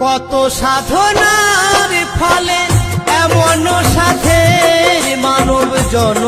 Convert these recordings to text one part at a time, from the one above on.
কত সাধনার ফলে এমন সাথে মানব জন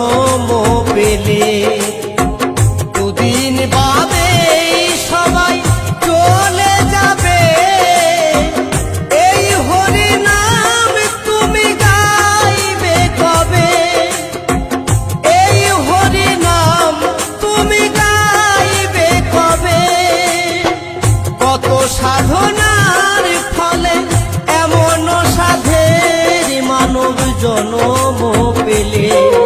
ele.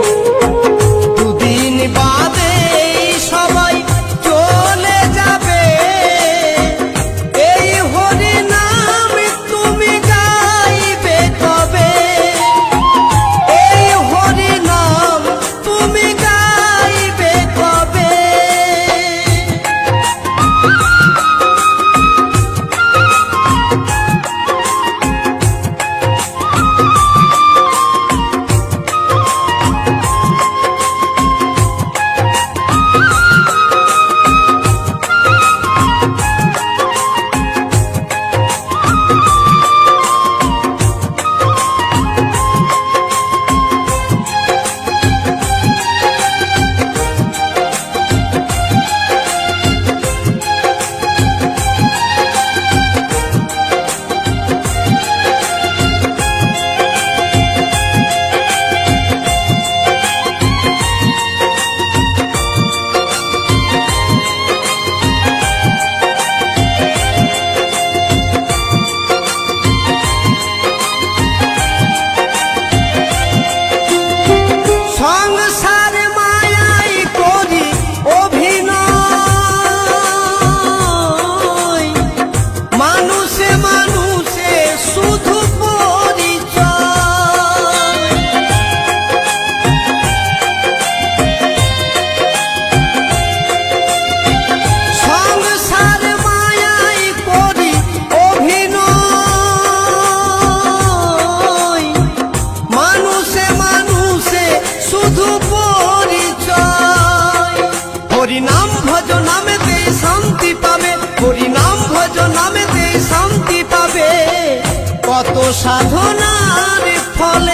কত সাধনার ফলে